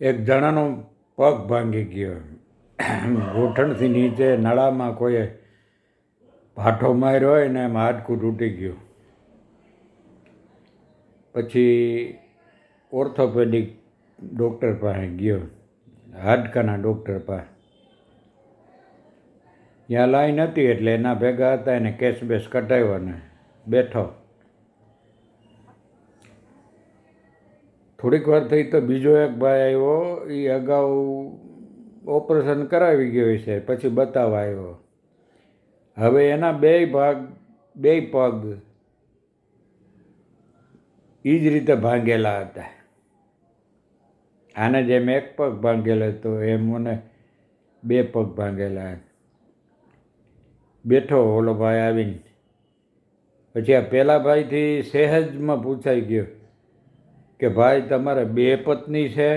એક જણાનો પગ ભાંગી ગયો. ઘૂંટણથી નીચે નળામાં કોઈએ ભાઠો માર્યો હોય ને એમ હાડકું તૂટી ગયું. પછી ઓર્થોપેડિક ડૉક્ટર પાસે ગયો. હાડકાના ડૉક્ટર પાસે. ત્યાં લાઈન હતી એટલે એના ભેગા હતા, એને કેશ બેસ કટાવ્યો ને બેઠો. થોડીક વાર થઈ તો બીજો એક ભાઈ આવ્યો એ અગાઉ ઓપરેશન કરાવી ગયો છે, પછી બતાવવા આવ્યો. હવે એના બે ભાગ, બે પગ એ જ રીતે ભાંગેલા હતા. આને જેમ એક પગ ભાંગેલો હતો, એમ મને બે પગ ભાંગેલા. બેઠો ઓલો ભાઈ આવીને. પછી આ પહેલા ભાઈથી સહેજમાં પૂછાઈ ગયો કે ભાઈ તમારે બે પત્ની છે